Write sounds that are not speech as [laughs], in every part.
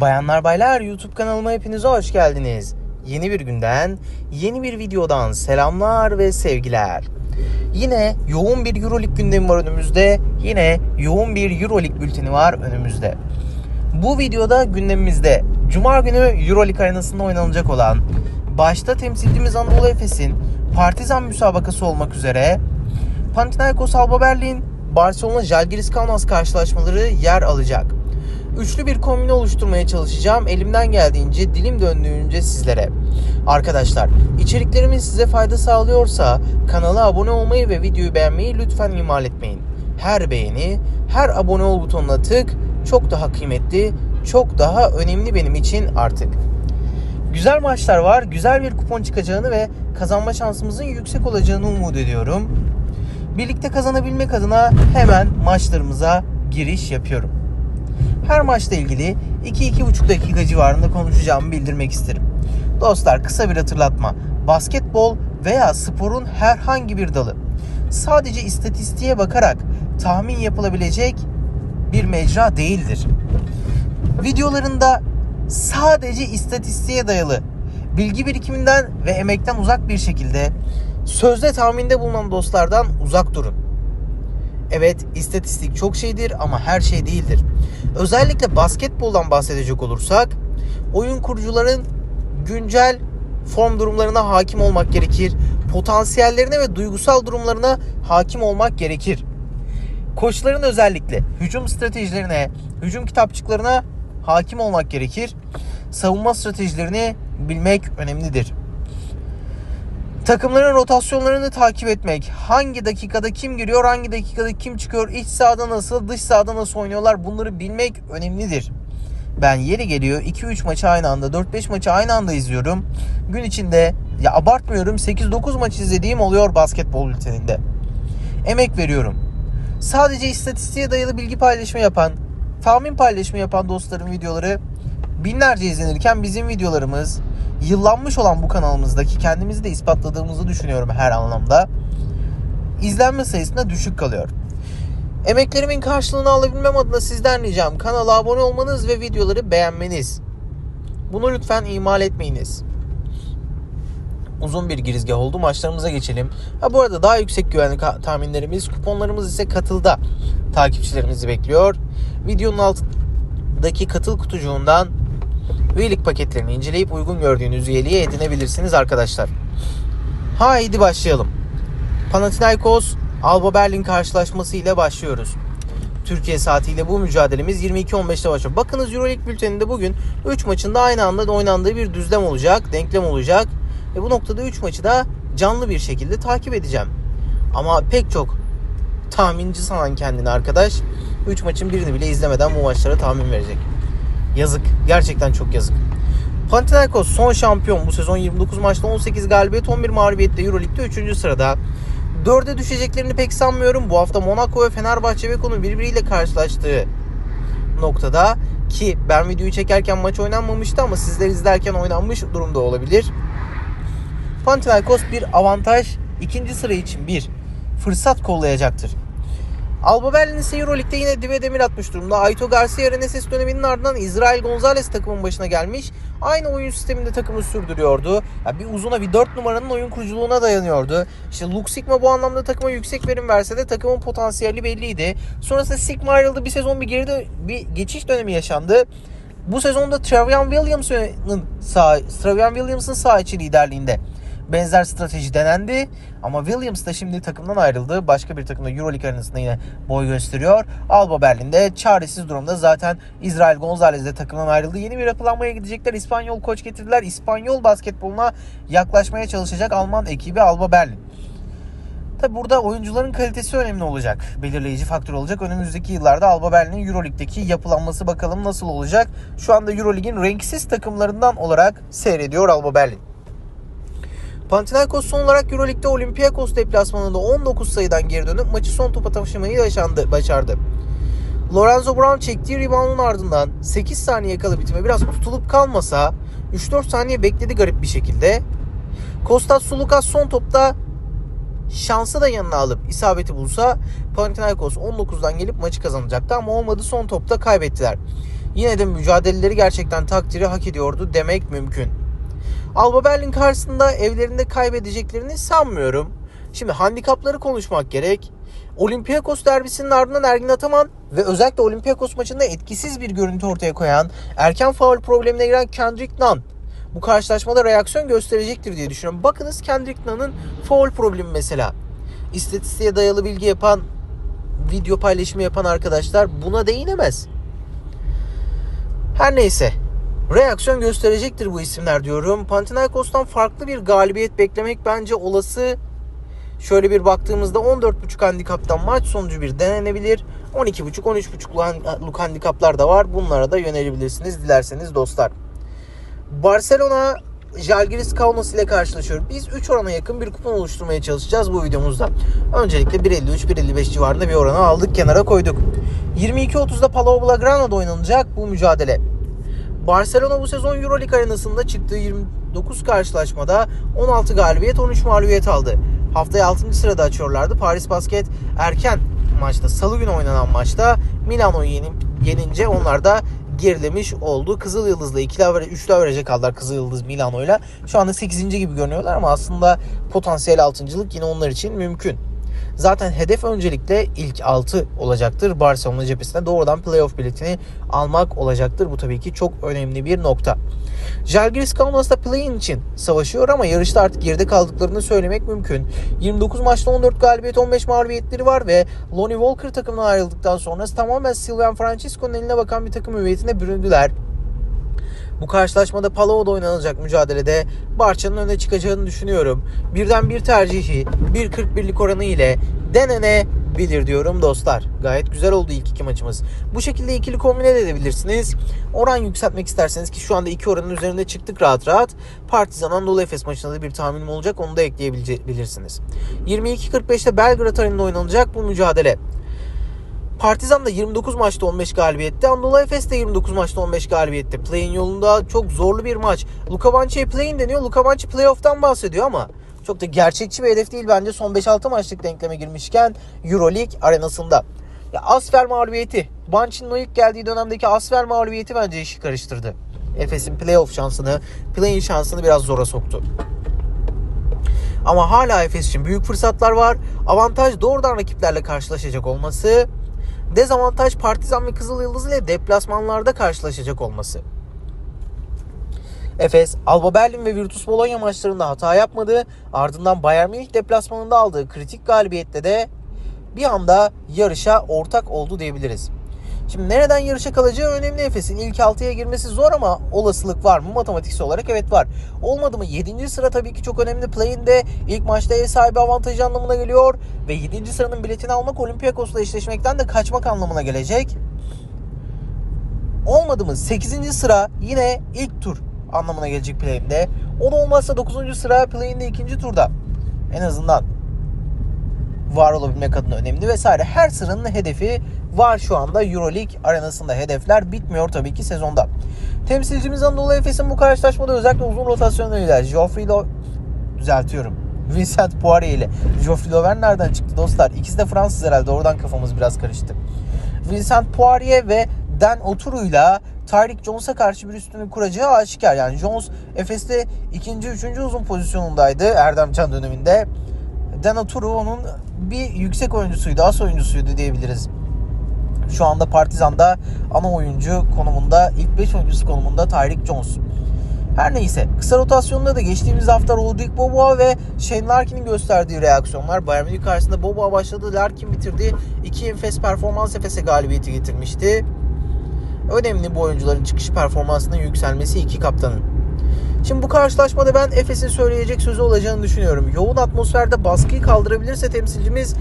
Bayanlar baylar YouTube kanalıma hepiniz hoş geldiniz. Yeni bir günden, yeni bir videodan selamlar ve sevgiler. Yine yoğun bir Euroleague gündemi var önümüzde. Yine yoğun bir Euroleague bülteni var önümüzde. Bu videoda gündemimizde Cuma günü Euroleague arenasında oynanacak olan başta temsilcimiz Anadolu Efes'in Partizan müsabakası olmak üzere Panathinaikos Alba Berlin, Barcelona Žalgiris Kaunas karşılaşmaları yer alacak. Üçlü bir kombine oluşturmaya çalışacağım. Elimden geldiğince, dilim döndüğünce sizlere. Arkadaşlar, içeriklerimin size fayda sağlıyorsa kanala abone olmayı ve videoyu beğenmeyi lütfen ihmal etmeyin. Her beğeni, her abone ol butonuna tık çok daha kıymetli, çok daha önemli benim için artık. Güzel maçlar var, güzel bir kupon çıkacağını ve kazanma şansımızın yüksek olacağını umut ediyorum. Birlikte kazanabilmek adına hemen maçlarımıza giriş yapıyorum. Her maçla ilgili 2-2,5 dakika civarında konuşacağımı bildirmek isterim. Dostlar kısa bir hatırlatma. Basketbol veya sporun herhangi bir dalı sadece istatistiğe bakarak tahmin yapılabilecek bir mecra değildir. Videolarında sadece istatistiğe dayalı bilgi birikiminden ve emekten uzak bir şekilde sözde tahminde bulunan dostlardan uzak durun. Evet istatistik çok şeydir ama her şey değildir. Özellikle basketboldan bahsedecek olursak oyun kurucuların güncel form durumlarına hakim olmak gerekir. Potansiyellerine ve duygusal durumlarına hakim olmak gerekir. Koçların özellikle hücum stratejilerine, hücum kitapçıklarına hakim olmak gerekir. Savunma stratejilerini bilmek önemlidir. Takımların rotasyonlarını takip etmek, hangi dakikada kim giriyor, hangi dakikada kim çıkıyor, iç sahada nasıl, dış sahada nasıl oynuyorlar bunları bilmek önemlidir. Ben yeri geliyor 2-3 maçı aynı anda, 4-5 maçı aynı anda izliyorum. Gün içinde ya abartmıyorum 8-9 maç izlediğim oluyor basketbol bülteninde. Emek veriyorum. Sadece istatistiğe dayalı bilgi paylaşımı yapan, tahmin paylaşımı yapan dostların videoları binlerce izlenirken bizim videolarımız yıllanmış olan bu kanalımızdaki kendimizi de ispatladığımızı düşünüyorum her anlamda. İzlenme sayısında düşük kalıyor. Emeklerimin karşılığını alabilmem adına sizden ricam kanala abone olmanız ve videoları beğenmeniz. Bunu lütfen ihmal etmeyiniz. Uzun bir girizgah oldu. Maçlarımıza geçelim. Ha bu arada daha yüksek güvenlik tahminlerimiz, kuponlarımız ise katılda takipçilerimizi bekliyor. Videonun altındaki katıl kutucuğundan üyelik paketlerini inceleyip uygun gördüğünüz üyeliğe edinebilirsiniz arkadaşlar. Haydi başlayalım. Panathinaikos Alba Berlin karşılaşması ile başlıyoruz. Türkiye saatiyle bu mücadelemiz 22.15'te başlıyor. Bakınız Euroleague bülteninde bugün 3 maçın da aynı anda oynandığı bir düzlem olacak, denklem olacak. Ve bu noktada 3 maçı da canlı bir şekilde takip edeceğim. Ama pek çok tahminci sanan kendini arkadaş 3 maçın birini bile izlemeden bu maçlara tahmin verecek. Yazık. Gerçekten çok yazık. Panathinaikos son şampiyon bu sezon 29 maçta 18 galibiyet 11 mağlubiyette Euroleague'de 3. sırada. 4'e düşeceklerini pek sanmıyorum. Bu hafta Monaco ve Fenerbahçe Beko'nun birbiriyle karşılaştığı noktada ki ben videoyu çekerken maç oynanmamıştı ama sizler izlerken oynanmış durumda olabilir. Panathinaikos bir avantaj ikinci sıra için bir fırsat kollayacaktır. Alba Berlin ise Euroleague'de yine dibe demir atmış durumda. Aito Garcia Reneses döneminin ardından İsrail Gonzalez takımın başına gelmiş. Aynı oyun sisteminde takımı sürdürüyordu. Ya bir uzuna bir 4 numaranın oyun kuruculuğuna dayanıyordu. İşte Luke Sigma bu anlamda takıma yüksek verim verse de takımın potansiyeli belliydi. Sonrasında Sigma ayrıldı. Bir sezon bir geride bir geçiş dönemi yaşandı. Bu sezonda Travian Williams'ın sağ, Travian Williams'ın sağ içi liderliğinde benzer strateji denendi. Ama Williams da şimdi takımdan ayrıldı. Başka bir takımda Euroleague arenasında yine boy gösteriyor. Alba Berlin'de çaresiz durumda. Zaten İsrail Gonzalez de takımdan ayrıldı. Yeni bir yapılanmaya gidecekler. İspanyol koç getirdiler. İspanyol basketboluna yaklaşmaya çalışacak Alman ekibi Alba Berlin. Tabi burada oyuncuların kalitesi önemli olacak. Belirleyici faktör olacak. Önümüzdeki yıllarda Alba Berlin'in Euroleague'deki yapılanması bakalım nasıl olacak. Şu anda Euroleague'in renksiz takımlarından olarak seyrediyor Alba Berlin. Panathinaikos son olarak Euroleague'de Olympiakos deplasmanında 19 sayıdan geri dönüp maçı son topa taşımayı yaşandı, başardı. Lorenzo Brown çektiği reboundun ardından 8 saniye kala bitime biraz tutulup kalmasa 3-4 saniye bekledi garip bir şekilde. Kostas Sulukas son topta şansı da yanına alıp isabeti bulsa Panathinaikos 19'dan gelip maçı kazanacaktı ama olmadı son topta kaybettiler. yine de mücadeleleri gerçekten takdiri hak ediyordu demek mümkün. Alba Berlin karşısında evlerinde kaybedeceklerini sanmıyorum. Şimdi handikapları konuşmak gerek. Olympiakos derbisinin ardından Ergin Ataman ve özellikle Olympiakos maçında etkisiz bir görüntü ortaya koyan erken faul problemine giren Kendrick Nunn bu karşılaşmada reaksiyon gösterecektir diye düşünüyorum. Bakınız Kendrick Nunn'ın faul problemi mesela. İstatistiğe dayalı bilgi yapan, video paylaşımı yapan arkadaşlar buna değinemez. Her neyse. Reaksiyon gösterecektir bu isimler diyorum. Panathinaikos'tan farklı bir galibiyet beklemek bence olası. Şöyle bir baktığımızda 14.5 handikaptan maç sonucu bir denenebilir. 12.5 13.5'luk handikaplar da var. Bunlara da yönelebilirsiniz dilerseniz dostlar. Barcelona Jalgiris Kaunas ile karşılaşıyor. Biz 3 orana yakın bir kupon oluşturmaya çalışacağız bu videomuzda. Öncelikle 1.53-1.55 civarında bir oranı aldık kenara koyduk. 22.30'da Palau Blaugrana'da oynanacak bu mücadele. Barcelona bu sezon Euroleague arenasında çıktığı 29 karşılaşmada 16 galibiyet 13 mağlubiyet aldı. Haftaya 6. sırada açıyorlardı. Paris Basket erken maçta salı günü oynanan maçta Milano'yu yenip, yenince onlar da gerilemiş oldu. Kızıl Yıldız'la ikili avre, üçlü averajı kaldılar Kızıl Yıldız Milano'yla. Şu anda 8. gibi görünüyorlar ama aslında potansiyel 6.lık yine onlar için mümkün. Zaten hedef öncelikle ilk 6 olacaktır. Barcelona cephesinde doğrudan playoff biletini almak olacaktır. Bu tabii ki çok önemli bir nokta. Jalgiris Kaunas da play-in için savaşıyor ama yarışta artık geride kaldıklarını söylemek mümkün. 29 maçta 14 galibiyet 15 mağlubiyetleri var ve Lonnie Walker takımından ayrıldıktan sonra tamamen Sylvan Francisco'nun eline bakan bir takım hüviyetine büründüler. Bu karşılaşmada Palau'da oynanacak mücadelede Barça'nın öne çıkacağını düşünüyorum. Birden bir tercihi 1.41'lik oranı ile denenebilir diyorum dostlar. Gayet güzel oldu ilk iki maçımız. Bu şekilde ikili kombine de edebilirsiniz. Oran yükseltmek isterseniz ki şu anda iki oranın üzerinde çıktık rahat rahat. Partizan Anadolu Efes maçında da bir tahminim olacak. Onu da ekleyebilirsiniz. 22.45'te Belgrad Arena'da oynanacak bu mücadele. Partizan da 29 maçta 15 galibiyette. Anadolu Efes de 29 maçta 15 galibiyette. Play'in yolunda çok zorlu bir maç. Luka Banci'ye play'in deniyor. Luka Banci playoff'tan bahsediyor ama çok da gerçekçi bir hedef değil bence son 5-6 maçlık denkleme girmişken Euroleague arenasında. Ya Asfer mağlubiyeti. Banci'nin o ilk geldiği dönemdeki Asfer mağlubiyeti bence işi karıştırdı. Efes'in playoff şansını, play-in şansını biraz zora soktu. Ama hala Efes için büyük fırsatlar var. Avantaj doğrudan rakiplerle karşılaşacak olması. Dezavantaj Partizan ve Kızıl Yıldız ile deplasmanlarda karşılaşacak olması. Efes, Alba Berlin ve Virtus Bologna maçlarında hata yapmadı. Ardından Bayern Münih deplasmanında aldığı kritik galibiyette de bir anda yarışa ortak oldu diyebiliriz. Şimdi nereden yarışa kalacağı önemli Efes'in. ilk 6'ya girmesi zor ama olasılık var mı? Matematiksel olarak evet var. Olmadı mı? 7. sıra tabii ki çok önemli. Play'inde ilk maçta ev sahibi avantajı anlamına geliyor. Ve 7. sıranın biletini almak Olympiakos'la eşleşmekten de kaçmak anlamına gelecek. Olmadı mı? 8. sıra yine ilk tur anlamına gelecek play'inde. O da olmazsa 9. sıra play'inde ikinci turda. En azından var olabilmek adına önemli vesaire. Her sıranın hedefi var şu anda Euroleague arenasında. Hedefler bitmiyor tabii ki sezonda. Temsilcimiz Anadolu Efes'in bu karşılaşmada özellikle uzun rotasyonlarıyla Geoffrey Lo... düzeltiyorum. [laughs] Vincent Poirier ile Geoffrey Lauvergne nereden çıktı dostlar? İkisi de Fransız herhalde. Oradan kafamız biraz karıştı. Vincent Poirier ve Dan Oturu'yla Tyreek Jones'a karşı bir üstünlük kuracağı aşikar. Yani Jones Efes'te ikinci, üçüncü uzun pozisyonundaydı Erdem Can döneminde. Dan Oturu onun bir yüksek oyuncusuydu, as oyuncusuydu diyebiliriz. Şu anda Partizan'da ana oyuncu konumunda, ilk 5 oyuncusu konumunda Tyreek Jones. Her neyse kısa rotasyonda da geçtiğimiz hafta Rodrik Boboa ve Shane Larkin'in gösterdiği reaksiyonlar. Bayern Münih karşısında Boboa başladı, Larkin bitirdi. İki enfes performans Efes'e galibiyeti getirmişti. Önemli bu oyuncuların çıkış performansının yükselmesi iki kaptanın. Şimdi bu karşılaşmada ben Efes'in söyleyecek sözü olacağını düşünüyorum. Yoğun atmosferde baskıyı kaldırabilirse temsilcimiz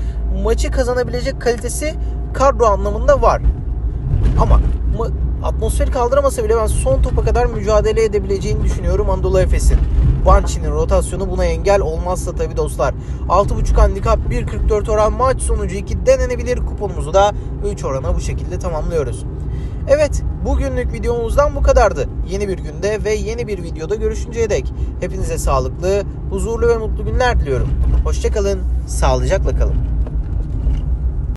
maçı kazanabilecek kalitesi kadro anlamında var. Ama atmosferi kaldıramasa bile ben son topa kadar mücadele edebileceğini düşünüyorum Anadolu Efes'in. Banci'nin rotasyonu buna engel olmazsa tabi dostlar. 6.5 handikap 1.44 oran maç sonucu 2 denenebilir kuponumuzu da 3 orana bu şekilde tamamlıyoruz. Evet bugünlük videomuzdan bu kadardı. Yeni bir günde ve yeni bir videoda görüşünceye dek hepinize sağlıklı, huzurlu ve mutlu günler diliyorum. Hoşçakalın, sağlıcakla kalın.